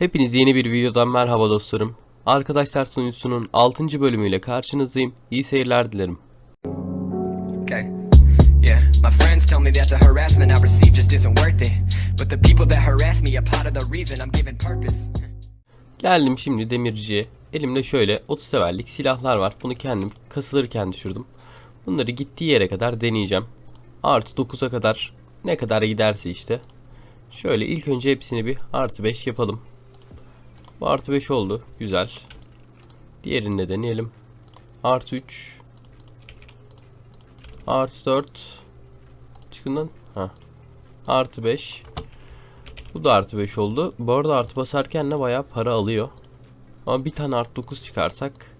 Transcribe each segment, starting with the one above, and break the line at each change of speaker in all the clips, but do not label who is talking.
Hepiniz yeni bir videodan merhaba dostlarım. Arkadaşlar sunucusunun 6. bölümüyle karşınızdayım. İyi seyirler dilerim.
Okay. Yeah, my friends tell me that the harassment I receive just isn't worth it. But the people that harass me are part of the reason I'm given purpose.
Geldim şimdi demirciye. Elimde şöyle 30 severlik silahlar var. Bunu kendim kasılırken düşürdüm. Bunları gittiği yere kadar deneyeceğim. Artı 9'a kadar ne kadar giderse işte. Şöyle ilk önce hepsini bir artı 5 yapalım. Bu artı 5 oldu. Güzel. Diğerini de deneyelim. Artı 3. Artı 4. Çıkın lan. Ha. Artı 5. Bu da artı 5 oldu. Bu arada artı basarken de bayağı para alıyor. Ama bir tane artı 9 çıkarsak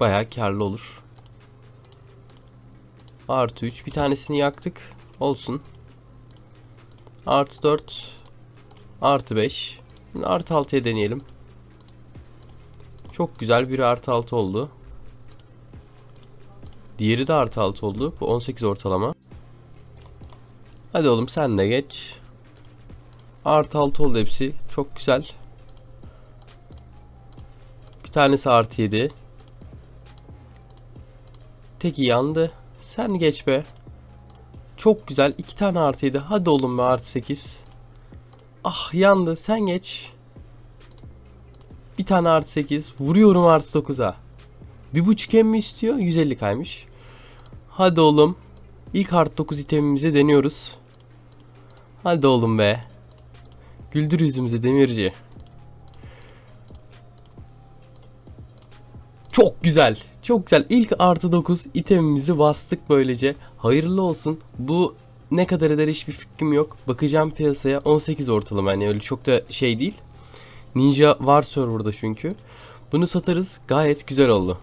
bayağı karlı olur. Artı 3. Bir tanesini yaktık. Olsun. Artı 4. Artı 5. Şimdi artı 6'ya deneyelim. Çok güzel bir artı 6 oldu. Diğeri de artı 6 oldu. Bu 18 ortalama. Hadi oğlum sen de geç. Artı 6 oldu hepsi. Çok güzel. Bir tanesi artı 7. Teki yandı. Sen geç be. Çok güzel. iki tane artı 7. Hadi oğlum be artı 8. Ah yandı. Sen geç. Bir tane artı 8. Vuruyorum artı 9'a. Bir buçuk em mi istiyor? 150 kaymış. Hadi oğlum. İlk artı 9 itemimizi deniyoruz. Hadi oğlum be. Güldür yüzümüze demirci. Çok güzel. Çok güzel. İlk artı 9 itemimizi bastık böylece. Hayırlı olsun. Bu ne kadar eder hiçbir fikrim yok. Bakacağım piyasaya 18 ortalama yani öyle çok da şey değil. Ninja var serverda çünkü. Bunu satarız. Gayet güzel oldu.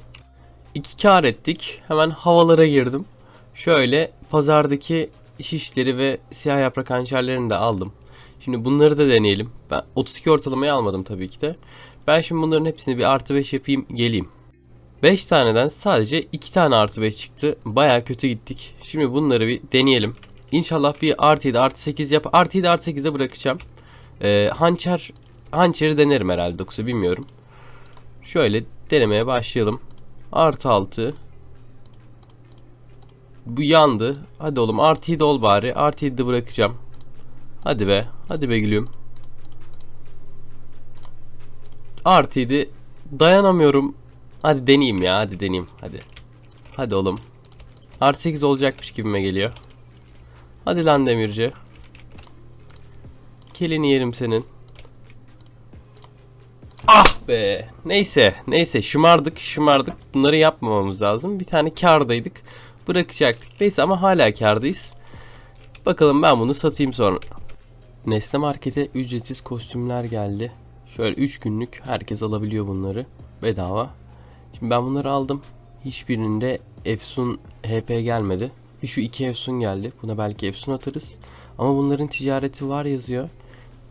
İki kar ettik. Hemen havalara girdim. Şöyle pazardaki şişleri ve siyah yaprak hançerlerini de aldım. Şimdi bunları da deneyelim. Ben 32 ortalamayı almadım tabii ki de. Ben şimdi bunların hepsini bir artı 5 yapayım geleyim. 5 taneden sadece 2 tane artı 5 çıktı. Baya kötü gittik. Şimdi bunları bir deneyelim. İnşallah bir artı 7 artı 8 yap. Artı 7 artı 8'e bırakacağım. Ee, hançer hançeri denerim herhalde 9'u bilmiyorum. Şöyle denemeye başlayalım. Artı 6. Bu yandı. Hadi oğlum artı 7 ol bari. Artı 7 de bırakacağım. Hadi be. Hadi be gülüm. Artı 7. Dayanamıyorum. Hadi deneyeyim ya. Hadi deneyeyim. Hadi. Hadi oğlum. Artı 8 olacakmış gibime geliyor. Hadi lan demirci. Kelini yerim senin. Ah be. Neyse. Neyse. Şımardık. Şımardık. Bunları yapmamamız lazım. Bir tane kardaydık. Bırakacaktık. Neyse ama hala kardayız. Bakalım ben bunu satayım sonra. Nesne Market'e ücretsiz kostümler geldi. Şöyle 3 günlük herkes alabiliyor bunları. Bedava. Şimdi ben bunları aldım. Hiçbirinde Efsun HP gelmedi. Bir şu iki Efsun geldi. Buna belki Efsun atarız. Ama bunların ticareti var yazıyor.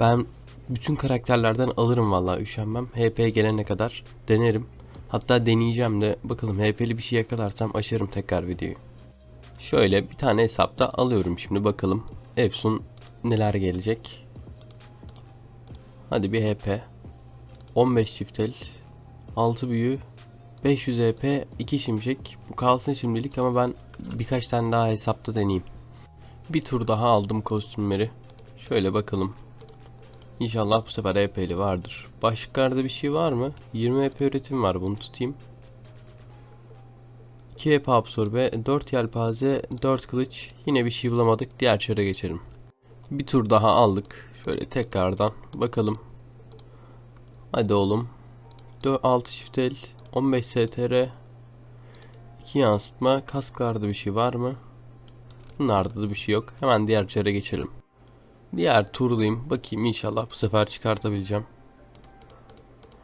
Ben bütün karakterlerden alırım vallahi üşenmem. HP gelene kadar denerim. Hatta deneyeceğim de bakalım HP'li bir şey yakalarsam açarım tekrar videoyu. Şöyle bir tane hesapta alıyorum şimdi bakalım. Efsun neler gelecek. Hadi bir HP. 15 çiftel. 6 büyü. 500 EP. 2 şimşek. Bu kalsın şimdilik ama ben birkaç tane daha hesapta deneyeyim. Bir tur daha aldım kostümleri. Şöyle bakalım. İnşallah bu sefer EP'li vardır. Başlıklarda bir şey var mı? 20 EP üretim var bunu tutayım. 2 EP absorbe, 4 yelpaze, 4 kılıç. Yine bir şey bulamadık. Diğer çöre geçelim. Bir tur daha aldık. Şöyle tekrardan bakalım. Hadi oğlum. 6 çift el, 15 STR, 2 yansıtma, kasklarda bir şey var mı? Bunlarda da bir şey yok. Hemen diğer çöre geçelim. Diğer turdayım. Bakayım inşallah bu sefer çıkartabileceğim.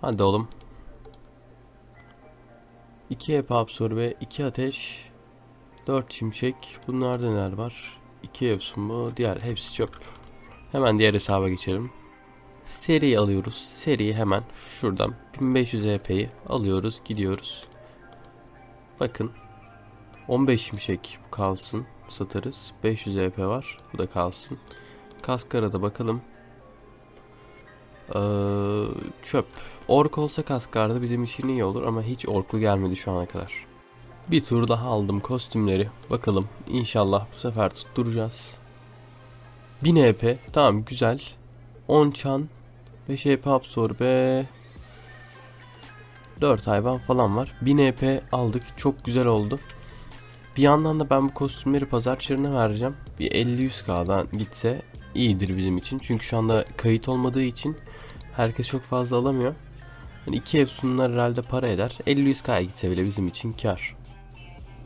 Hadi oğlum. 2 EP absorbe, 2 ateş, 4 şimşek. Bunlarda neler var? 2 Epson bu. Diğer hepsi çöp. Hemen diğer hesaba geçelim. Seri alıyoruz. Seriyi hemen şuradan 1500 EP'yi alıyoruz. Gidiyoruz. Bakın. 15 şimşek kalsın. Satarız. 500 EP var. Bu da kalsın. Kaskara da bakalım. Ee, çöp. Ork olsa kaskardı bizim için iyi olur ama hiç orklu gelmedi şu ana kadar. Bir tur daha aldım kostümleri. Bakalım inşallah bu sefer tutturacağız. 1000 EP tamam güzel. 10 çan 5 EP absorbe 4 hayvan falan var. 1000 EP aldık. Çok güzel oldu. Bir yandan da ben bu kostümleri pazar çarına vereceğim. Bir 50-100k'dan gitse iyidir bizim için. Çünkü şu anda kayıt olmadığı için herkes çok fazla alamıyor. Yani iki Epson'lar herhalde para eder. 50-100k'ya gitse bile bizim için kar.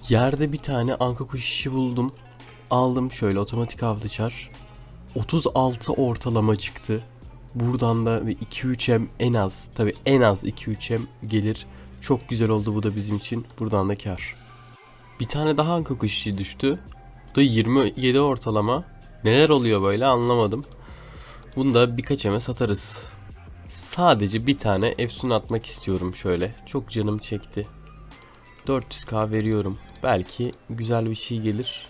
Yerde bir tane anka kuş işi buldum. Aldım şöyle otomatik avdıçar. 36 ortalama çıktı. Buradan da bir 2-3M en az tabi en az 2-3M gelir. Çok güzel oldu bu da bizim için. Buradan da kar. Bir tane daha anka kuşu düştü. Bu da 27 ortalama. Neler oluyor böyle anlamadım. Bunu da birkaç eme satarız. Sadece bir tane Efsun atmak istiyorum şöyle. Çok canım çekti. 400k veriyorum. Belki güzel bir şey gelir.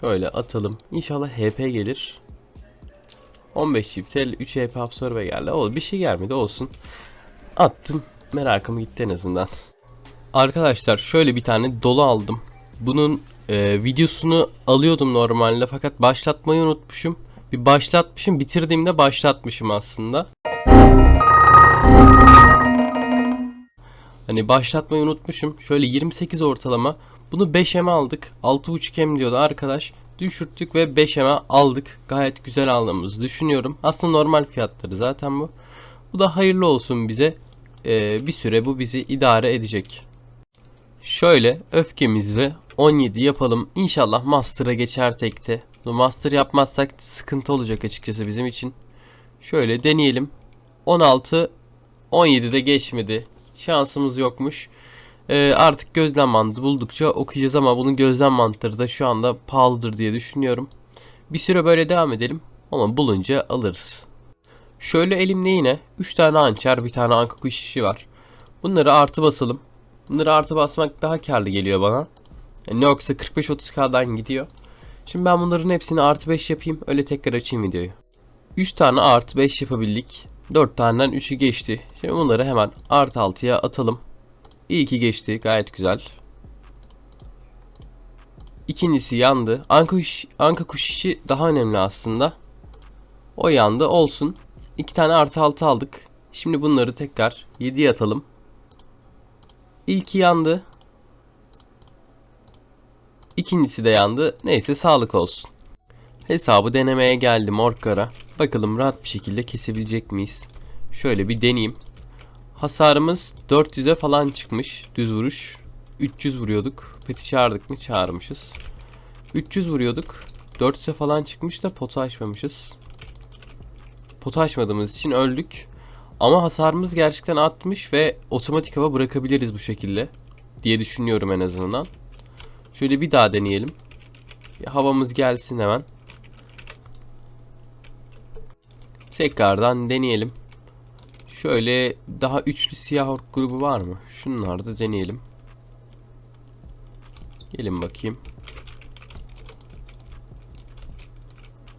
Şöyle atalım. İnşallah HP gelir. 15 çiftel 3 HP absorbe geldi. O bir şey gelmedi olsun. Attım. Merakım gitti en azından. Arkadaşlar şöyle bir tane dolu aldım. Bunun e, videosunu alıyordum normalde fakat başlatmayı unutmuşum. Bir başlatmışım bitirdiğimde başlatmışım aslında. Hani başlatmayı unutmuşum. Şöyle 28 ortalama. Bunu 5M'e aldık. 6.5M diyordu arkadaş. Düşürttük ve 5M'e aldık. Gayet güzel aldığımızı düşünüyorum. Aslında normal fiyatları zaten bu. Bu da hayırlı olsun bize. Ee, bir süre bu bizi idare edecek. Şöyle öfkemizle 17 yapalım. İnşallah Master'a geçer tekte. Master yapmazsak sıkıntı olacak açıkçası bizim için. Şöyle deneyelim. 16 17'de geçmedi. Şansımız yokmuş. Ee, artık gözlem mantığı buldukça okuyacağız ama bunun gözlem mantığı da şu anda pahalıdır diye düşünüyorum. Bir süre böyle devam edelim ama bulunca alırız. Şöyle elimde yine 3 tane hançer bir tane anka kuş şişi var. Bunları artı basalım. Bunları artı basmak daha karlı geliyor bana. Yani ne yoksa 45-30k'dan gidiyor. Şimdi ben bunların hepsini artı 5 yapayım öyle tekrar açayım videoyu. 3 tane artı 5 yapabildik. 4 taneden 3'ü geçti. Şimdi bunları hemen artı 6'ya atalım. İyi ki geçti. Gayet güzel. İkincisi yandı. Anka, kuş, anka kuş işi daha önemli aslında. O yandı. Olsun. İki tane artı 6 aldık. Şimdi bunları tekrar 7'ye atalım. İlki yandı. İkincisi de yandı. Neyse sağlık olsun. Hesabı denemeye geldim Orkar'a. Bakalım rahat bir şekilde kesebilecek miyiz? Şöyle bir deneyeyim. Hasarımız 400'e falan çıkmış. Düz vuruş. 300 vuruyorduk. Peti çağırdık mı? Çağırmışız. 300 vuruyorduk. 400'e falan çıkmış da potu açmamışız. Potu açmadığımız için öldük. Ama hasarımız gerçekten artmış ve otomatik hava bırakabiliriz bu şekilde. Diye düşünüyorum en azından. Şöyle bir daha deneyelim. Bir havamız gelsin hemen. Tekrardan deneyelim. Şöyle daha üçlü siyah ork grubu var mı? Şunları da deneyelim. Gelin bakayım.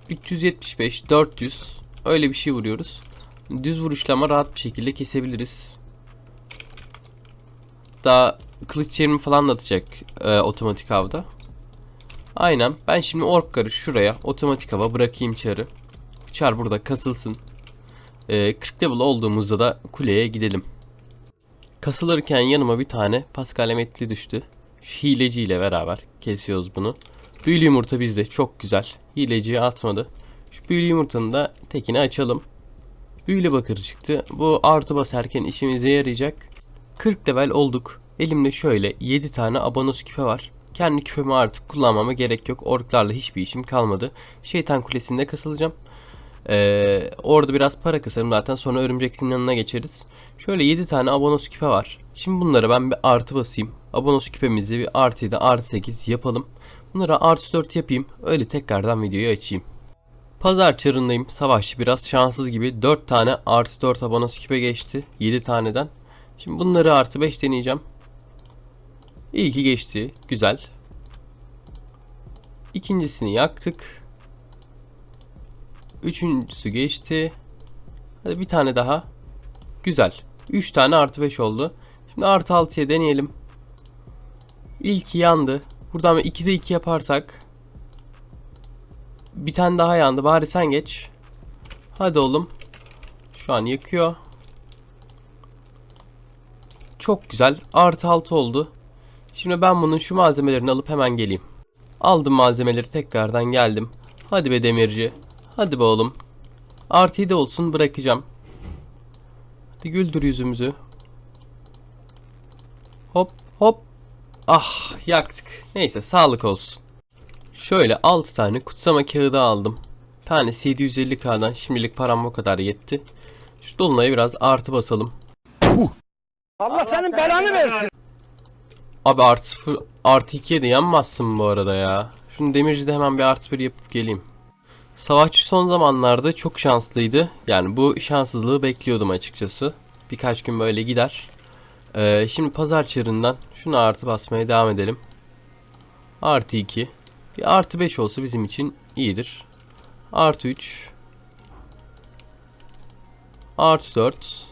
375, 400 öyle bir şey vuruyoruz. Düz vuruşlama rahat bir şekilde kesebiliriz. Daha kılıç çevirimi falan da atacak e, otomatik avda. Aynen. Ben şimdi orkları şuraya otomatik hava bırakayım çarı. Çar burada kasılsın. Ee, 40 level olduğumuzda da kuleye gidelim. Kasılırken yanıma bir tane Pascal emetli düştü. Hileci ile beraber kesiyoruz bunu. Büyülü yumurta bizde çok güzel. Hileciyi atmadı. Şu büyülü yumurtanın da tekini açalım. Büyülü bakır çıktı. Bu artı basarken işimize yarayacak. 40 level olduk. Elimde şöyle 7 tane abonos küpe var. Kendi küpemi artık kullanmama gerek yok. Orklarla hiçbir işim kalmadı. Şeytan kulesinde kasılacağım. Ee, orada biraz para kasarım zaten sonra örümceksin yanına geçeriz. Şöyle 7 tane abonos küpe var. Şimdi bunlara ben bir artı basayım. Abonos küpemizi bir artı 7 artı 8 yapalım. Bunlara artı 4 yapayım. Öyle tekrardan videoyu açayım. Pazar çarındayım. Savaşçı biraz şanssız gibi. 4 tane artı 4 abonos küpe geçti. 7 taneden. Şimdi bunları artı 5 deneyeceğim. İyi ki geçti. Güzel. İkincisini yaktık. Üçüncüsü geçti. Hadi bir tane daha. Güzel. 3 tane artı 5 oldu. Şimdi artı 6'ya deneyelim. İlki yandı. Buradan 2'de 2 yaparsak. Bir tane daha yandı. Bari sen geç. Hadi oğlum. Şu an yakıyor. Çok güzel. Artı 6 oldu. Şimdi ben bunun şu malzemelerini alıp hemen geleyim. Aldım malzemeleri tekrardan geldim. Hadi be demirci. Hadi be oğlum. Artı 7 olsun bırakacağım. Hadi güldür yüzümüzü. Hop hop. Ah yaktık. Neyse sağlık olsun. Şöyle 6 tane kutsama kağıdı aldım. Tanesi 750k'dan şimdilik param bu kadar yetti. Şu dolunaya biraz artı basalım.
Allah senin belanı versin.
Abi artı 0 artı 2'ye de yanmazsın bu arada ya. Şunu demircide hemen bir artı 1 yapıp geleyim. Savaşçı son zamanlarda çok şanslıydı. Yani bu şanssızlığı bekliyordum açıkçası. Birkaç gün böyle gider. Ee, şimdi pazar çarından şunu artı basmaya devam edelim. Artı 2. Bir artı 5 olsa bizim için iyidir. Artı 3. Artı 4.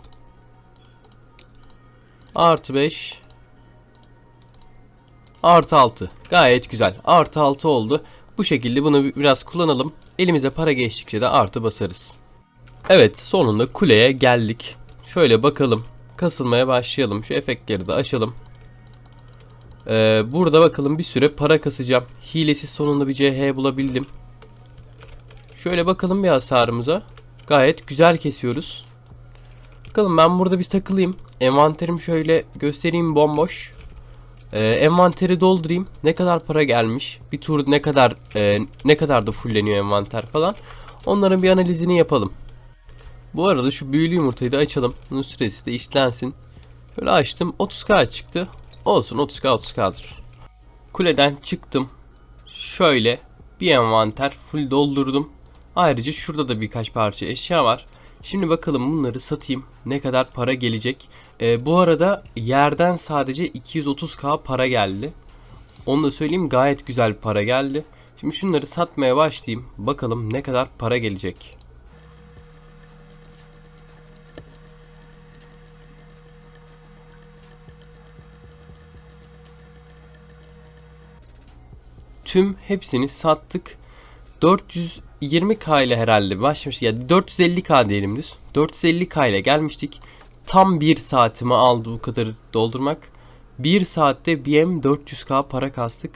Artı 5. Artı 6. Gayet güzel. Artı 6 oldu. Bu şekilde bunu biraz kullanalım. Elimize para geçtikçe de artı basarız. Evet sonunda kuleye geldik. Şöyle bakalım. Kasılmaya başlayalım. Şu efektleri de açalım. Ee, burada bakalım bir süre para kasacağım. Hilesiz sonunda bir CH bulabildim. Şöyle bakalım bir hasarımıza. Gayet güzel kesiyoruz. Bakalım ben burada bir takılayım. Envanterim şöyle göstereyim bomboş. Ee, envanteri doldurayım. Ne kadar para gelmiş? Bir tur ne kadar e, ne kadar da fulleniyor envanter falan. Onların bir analizini yapalım. Bu arada şu büyülü yumurtayı da açalım. Bunun süresi de işlensin. Şöyle açtım. 30k çıktı. Olsun 30k 30k'dır. Kuleden çıktım. Şöyle bir envanter full doldurdum. Ayrıca şurada da birkaç parça eşya var. Şimdi bakalım bunları satayım. Ne kadar para gelecek? Ee, bu arada yerden sadece 230k para geldi. Onu da söyleyeyim gayet güzel para geldi. Şimdi şunları satmaya başlayayım. Bakalım ne kadar para gelecek. Tüm hepsini sattık. 420k ile herhalde başlamış. Ya 450k diyelim düz. 450k ile gelmiştik. Tam 1 saatimi aldı bu kadar doldurmak. 1 saatte BM 400k para kastık.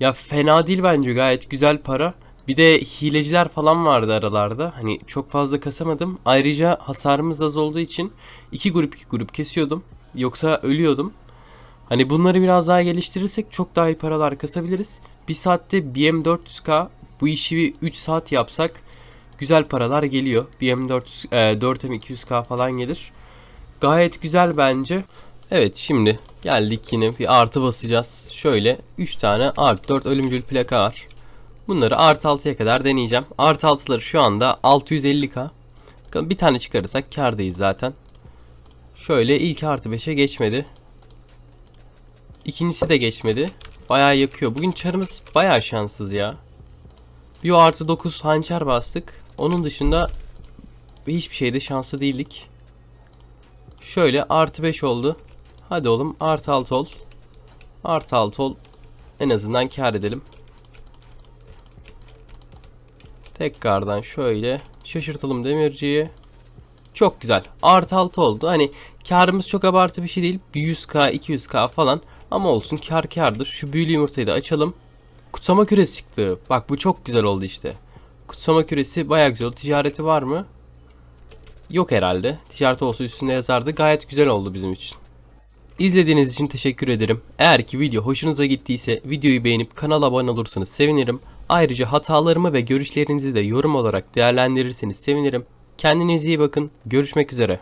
Ya fena değil bence gayet güzel para. Bir de hileciler falan vardı aralarda. Hani çok fazla kasamadım. Ayrıca hasarımız az olduğu için iki grup iki grup kesiyordum. Yoksa ölüyordum. Hani bunları biraz daha geliştirirsek çok daha iyi paralar kasabiliriz. Bir saatte BM 400k bu işi bir 3 saat yapsak güzel paralar geliyor. BM 400, e, 4M 200k falan gelir. Gayet güzel bence. Evet şimdi geldik yine bir artı basacağız. Şöyle 3 tane artı 4 ölümcül plaka var. Bunları artı 6'ya kadar deneyeceğim. Artı 6'ları şu anda 650k. Bakalım Bir tane çıkarırsak kardayız zaten. Şöyle ilk artı 5'e geçmedi. İkincisi de geçmedi. Bayağı yakıyor. Bugün çarımız bayağı şanssız ya. Bir artı 9 hançer bastık. Onun dışında hiçbir şeyde şanslı değildik. Şöyle artı 5 oldu. Hadi oğlum artı 6 ol. Artı 6 ol. En azından kar edelim. Tekrardan şöyle şaşırtalım demirciyi. Çok güzel. Artı 6 oldu. Hani karımız çok abartı bir şey değil. Bir 100k 200k falan. Ama olsun kar kardır. Şu büyülü yumurtayı da açalım. Kutsama küresi çıktı. Bak bu çok güzel oldu işte. Kutsama küresi bayağı güzel oldu. Ticareti var mı? Yok herhalde. Ticaret olsa üstünde yazardı. Gayet güzel oldu bizim için. İzlediğiniz için teşekkür ederim. Eğer ki video hoşunuza gittiyse videoyu beğenip kanala abone olursanız sevinirim. Ayrıca hatalarımı ve görüşlerinizi de yorum olarak değerlendirirseniz sevinirim. Kendinize iyi bakın. Görüşmek üzere.